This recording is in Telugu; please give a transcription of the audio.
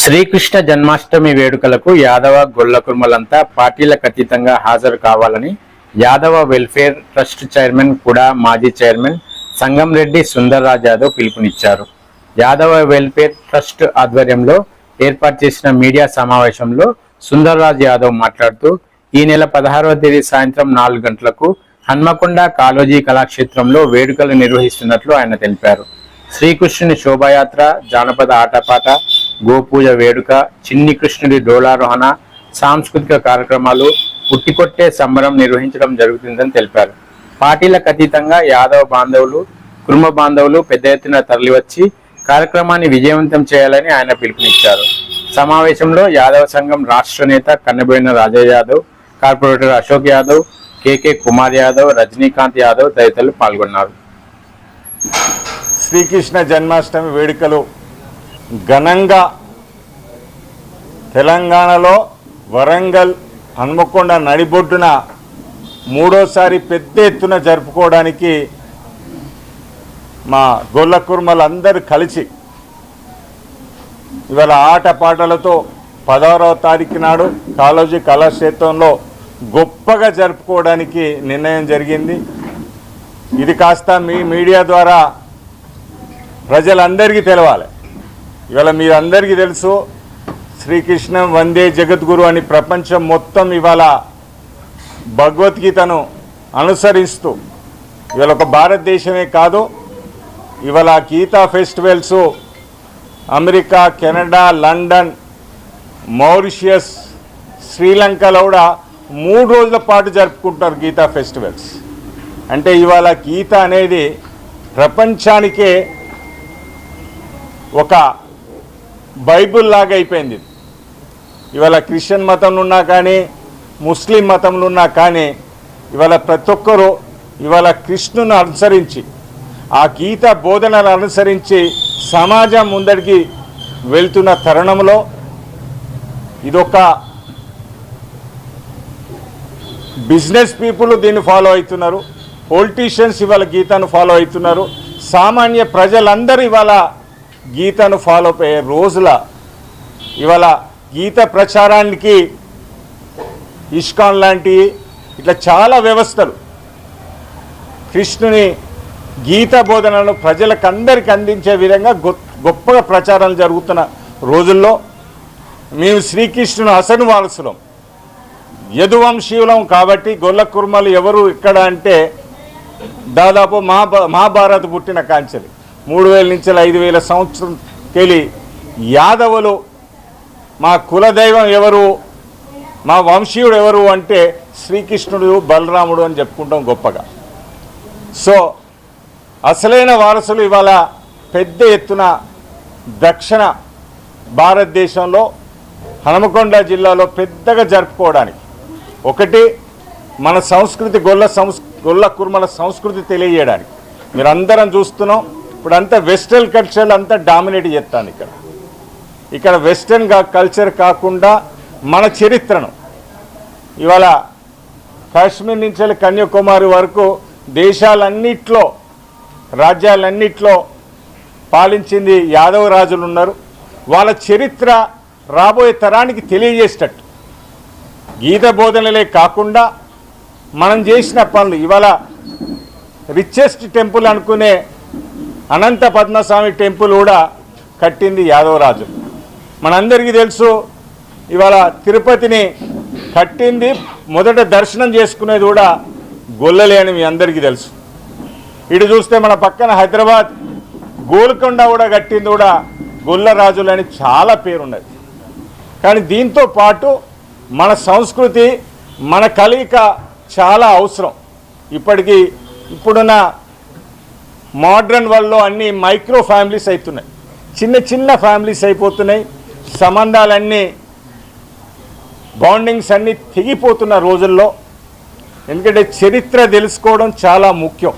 శ్రీకృష్ణ జన్మాష్టమి వేడుకలకు యాదవ గొల్ల కుర్మలంతా పార్టీలకు అతీతంగా హాజరు కావాలని యాదవ వెల్ఫేర్ ట్రస్ట్ చైర్మన్ కూడా మాజీ చైర్మన్ సంగంరెడ్డి సుందర్రాజ్ యాదవ్ పిలుపునిచ్చారు. యాదవ వెల్ఫేర్ ట్రస్ట్ ఆధ్వర్యంలో ఏర్పాటు చేసిన మీడియా సమావేశంలో సుందర్రాజ్ యాదవ్ మాట్లాడుతూ ఈ నెల పదహారవ తేదీ సాయంత్రం నాలుగు గంటలకు హన్మకొండ కాలోజీ కళాక్షేత్రంలో వేడుకలు నిర్వహిస్తున్నట్లు ఆయన తెలిపారు. శ్రీకృష్ణుని శోభాయాత్ర జానపద ఆటపాట గోపూజ వేడుక చిన్ని కృష్ణుడి డోలారోహణ సాంస్కృతిక కార్యక్రమాలు పుట్టికొట్టే సంబరం నిర్వహించడం జరుగుతుందని తెలిపారు. పార్టీలకు అతీతంగా యాదవ బాంధవులు కుటుంబ బాంధవులు పెద్ద ఎత్తున తరలివచ్చి కార్యక్రమాన్ని విజయవంతం చేయాలని ఆయన పిలుపునిచ్చారు. సమావేశంలో యాదవ సంఘం రాష్ట్ర నేత కన్నబోయిన రాజయ్య యాదవ్ కార్పొరేటర్ అశోక్ యాదవ్ కేకే కుమార్ యాదవ్ రజనీకాంత్ యాదవ్ తదితరులు పాల్గొన్నారు. శ్రీకృష్ణ జన్మాష్టమి వేడుకలు ఘనంగా తెలంగాణలో వరంగల్ హన్మకొండ నడిబొడ్డున మూడోసారి పెద్ద ఎత్తున జరుపుకోవడానికి మా గొల్ల కుర్మలందరూ కలిసి ఇవాళ ఆటపాటలతో పదహారవ తారీఖు నాడు కాళోజీ కళాక్షేత్రంలో గొప్పగా జరుపుకోవడానికి నిర్ణయం జరిగింది. ఇది కాస్త మీ మీడియా ద్వారా ప్రజలందరికీ తెలవాలి. ఇవాళ మీరందరికీ తెలుసు శ్రీకృష్ణం వందే జగద్గురు అని ప్రపంచం మొత్తం ఇవాళ భగవద్గీతను అనుసరిస్తూ ఇవాళ ఒక భారతదేశమే కాదు ఇవాళ Gita festivals America Canada London Mauritius శ్రీలంకలో కూడా మూడు రోజుల పాటు జరుపుకుంటారు గీతా ఫెస్టివల్స్. అంటే ఇవాళ గీత అనేది ప్రపంచానికే ఒక బైబుల్ లాగా అయిపోయింది. ఇవాళ క్రిస్టియన్ మతంలో ఉన్నా కానీ ముస్లిం మతంలో ఉన్నా కానీ ఇవాళ ప్రతి ఒక్కరూ ఇవాళ కృష్ణుని అనుసరించి ఆ గీత బోధనలు అనుసరించి సమాజం ముందడికి వెళ్తున్న తరుణంలో ఇదొక బిజినెస్ పీపుల్ దీన్ని ఫాలో అవుతున్నారు. పొలిటీషియన్స్ ఇవాళ గీతను ఫాలో అవుతున్నారు. సామాన్య ప్రజలందరూ ఇవాళ గీతను ఫాలో అయ్యే రోజుల ఇవాళ గీత ప్రచారానికి ఇష్కాన్ లాంటి ఇట్లా చాలా వ్యవస్థలు. కృష్ణుని గీత బోధనలను ప్రజలకందరికి అందరికీ అందించే విధంగా గొ- గొప్పగా ప్రచారాలు జరుగుతున్న రోజుల్లో మేము శ్రీకృష్ణుని అసలు వారసులం. యదువంశీయులం కాబట్టి గొల్ల కుర్మలు ఎవరు ఇక్కడ అంటే దాదాపు మహాభారత్ పుట్టిన కాంచెలు. మూడు వేల నుంచి ఐదు వేల సంవత్సరం కెళ్ళి యాదవులు మా కులదైవం ఎవరు మా వంశీయుడు ఎవరు అంటే శ్రీకృష్ణుడు బలరాముడు అని చెప్పుకుంటాం గొప్పగా. సో అసలైన వారసులు ఇవాళ పెద్ద ఎత్తున దక్షిణ భారతదేశంలో హనుమకొండ జిల్లాలో పెద్దగా జరుపుకోవడానికి. ఒకటి మన సంస్కృతి గొల్ల సంస్ గొల్ల కుర్మల సంస్కృతి తెలియజేయడానికి. మీరు అందరం చూస్తున్నాం ఇప్పుడు అంతా వెస్ట్రన్ కల్చర్ అంతా డామినేట్ చేస్తాను ఇక్కడ. ఇక్కడ వెస్టర్న్ కల్చర్ కాకుండా మన చరిత్రను. ఇవాళ కాశ్మీర్ నుంచి కన్యాకుమారి వరకు దేశాలన్నిట్లో రాజ్యాలన్నిట్లో పాలించింది యాదవ రాజులు ఉన్నారు. వాళ్ళ చరిత్ర రాబోయే తరానికి తెలియజేసేటట్టు. గీత బోధనలే కాకుండా మనం చేసిన పనులు ఇవాళ రిచెస్ట్ టెంపుల్ అనుకునే అనంత పద్మస్వామి టెంపుల్ కూడా కట్టింది యాదవరాజు. మనందరికీ తెలుసు ఇవాళ తిరుపతిని కట్టింది మొదట దర్శనం చేసుకునేది కూడా గొల్లలే అని మీ అందరికీ తెలుసు. ఇటు చూస్తే మన పక్కన హైదరాబాద్ గోల్కొండ కూడా కట్టింది కూడా గొల్లరాజులు అని చాలా పేరున్నది. కానీ దీంతో పాటు మన సంస్కృతి మన కలయిక చాలా అవసరం. ఇప్పటికీ ఇప్పుడున్న మోడ్రన్ వరల్డ్లో అన్ని మైక్రో ఫ్యామిలీస్ అవుతున్నాయి చిన్న చిన్న ఫ్యామిలీస్ అయిపోతున్నాయి. సంబంధాలన్నీ బాండింగ్స్ అన్నీ తెగిపోతున్న రోజుల్లో. ఎందుకంటే చరిత్ర తెలుసుకోవడం చాలా ముఖ్యం.